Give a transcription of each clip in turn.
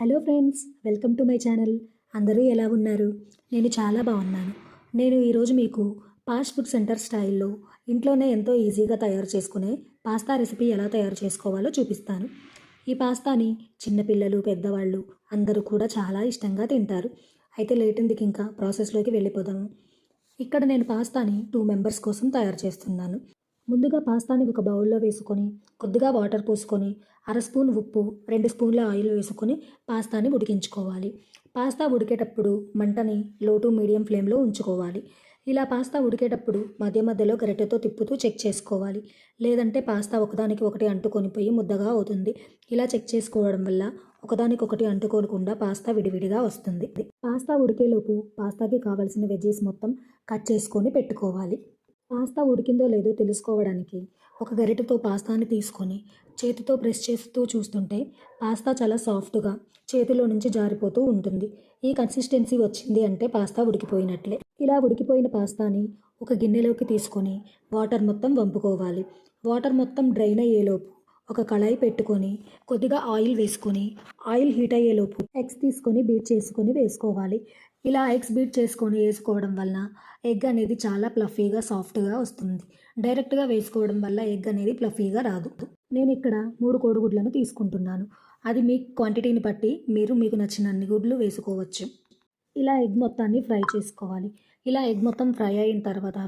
Hello friends welcome to my channel. అందరూ ఎలా ఉన్నారు? నేను చాలా బాగున్నాను. నేను ఈరోజు మీకు ఫాస్ట్ ఫుడ్ సెంటర్ స్టైల్లో ఇంట్లోనే ఎంతో ఈజీగా తయారు చేసుకునే పాస్తా రెసిపీ ఎలా తయారు చేసుకోవాలో చూపిస్తాను. ఈ పాస్తాని చిన్నపిల్లలు పెద్దవాళ్ళు అందరూ కూడా చాలా ఇష్టంగా తింటారు. అయితే లేట్ ఎందుకు ఇంకా ప్రాసెస్లోకి వెళ్ళిపోదాము. ఇక్కడ నేను పాస్తాని టూ మెంబర్స్ కోసం తయారు చేస్తున్నాను. ముందుగా పాస్తాని ఒక బౌల్లో వేసుకొని కొద్దిగా వాటర్ పోసుకొని అర స్పూన్ ఉప్పు రెండు స్పూన్ల ఆయిల్ వేసుకొని పాస్తాని ఉడికించుకోవాలి. పాస్తా ఉడికేటప్పుడు మంటని లో టు మీడియం ఫ్లేమ్లో ఉంచుకోవాలి. ఇలా పాస్తా ఉడికేటప్పుడు మధ్య మధ్యలో గరిటెతో తిప్పుతూ చెక్ చేసుకోవాలి. లేదంటే పాస్తా ఒకదానికి ఒకటి అంటుకొని పోయి ముద్దగా అవుతుంది. ఇలా చెక్ చేసుకోవడం వల్ల ఒకదానికొకటి అంటుకోకుండా పాస్తా విడివిడిగా వస్తుంది. పాస్తా ఉడికేలోపు పాస్తాకి కావాల్సిన వెజీస్ మొత్తం కట్ చేసుకొని పెట్టుకోవాలి. పాస్తా ఉడికిందో లేదో తెలుసుకోవడానికి ఒక గరిటెతో పాస్తాని తీసుకొని చేతితో ప్రెస్ చేస్తూ చూస్తుంటే పాస్తా చాలా సాఫ్ట్గా చేతిలో నుంచి జారిపోతూ ఉంటుంది. ఈ కన్సిస్టెన్సీ వచ్చింది అంటే పాస్తా ఉడికిపోయినట్లే. ఇలా ఉడికిపోయిన పాస్తాని ఒక గిన్నెలోకి తీసుకొని వాటర్ మొత్తం వంపుకోవాలి. వాటర్ మొత్తం డ్రైన్ అయ్యేలోపు ఒక కళాయి పెట్టుకొని కొద్దిగా ఆయిల్ వేసుకొని ఆయిల్ హీట్ అయ్యేలోపు ఎగ్స్ తీసుకొని బీట్ చేసుకొని వేసుకోవాలి. ఇలా ఎగ్స్ బీట్ చేసుకొని వేసుకోవడం వలన ఎగ్ అనేది చాలా ప్లఫీగా సాఫ్ట్గా వస్తుంది. డైరెక్ట్గా వేసుకోవడం వల్ల ఎగ్ అనేది ప్లఫీగా రాదు. నేను ఇక్కడ మూడు కోడిగుడ్లను తీసుకుంటున్నాను. అది మీ క్వాంటిటీని బట్టి మీరు మీకు నచ్చిన అన్ని గుడ్లు వేసుకోవచ్చు. ఇలా ఎగ్ మొత్తాన్ని ఫ్రై చేసుకోవాలి. ఇలా ఎగ్ మొత్తం ఫ్రై అయిన తర్వాత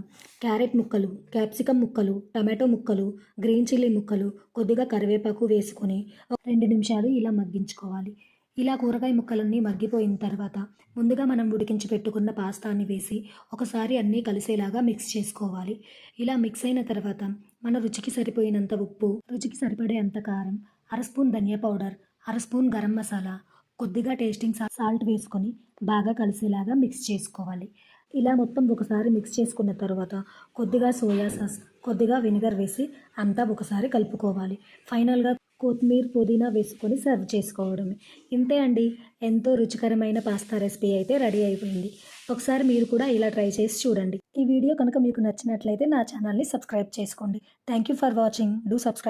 క్యారెట్ ముక్కలు క్యాప్సికమ్ ముక్కలు టమాటో ముక్కలు గ్రీన్ చిల్లీ ముక్కలు కొద్దిగా కరివేపాకు వేసుకొని ఒక రెండు నిమిషాలు ఇలా మగ్గించుకోవాలి. ఇలా కూరగాయ ముక్కలన్నీ మగ్గిపోయిన తర్వాత ముందుగా మనం ఉడికించి పెట్టుకున్న పాస్తాని వేసి ఒకసారి అన్నీ కలిసేలాగా మిక్స్ చేసుకోవాలి. ఇలా మిక్స్ అయిన తర్వాత మన రుచికి సరిపోయినంత ఉప్పు రుచికి సరిపడే అంత కారం అర స్పూన్ ధనియా పౌడర్ అర స్పూన్ గరం మసాలా కొద్దిగా టేస్టింగ్ సా- సాల్ట్ వేసుకొని బాగా కలిసేలాగా మిక్స్ చేసుకోవాలి. ఇలా మొత్తం ఒకసారి మిక్స్ చేసుకున్న తర్వాత కొద్దిగా సోయా సాస్ కొద్దిగా వెనిగర్ వేసి అంతా ఒకసారి కలుపుకోవాలి. ఫైనల్గా కొత్తిమీర పుదీనా వేసుకొని సర్వ్ చేసుకోవడమే. ఇంతే అండి. ఎంతో రుచికరమైన పాస్తా రెసిపీ అయితే రెడీ అయిపోయింది. ఒకసారి మీరు కూడా ఇలా ట్రై చేసి చూడండి. ఈ వీడియో కనుక మీకు నచ్చినట్లయితే నా ఛానల్ని సబ్స్క్రైబ్ చేసుకోండి. Thank you for watching do subscribe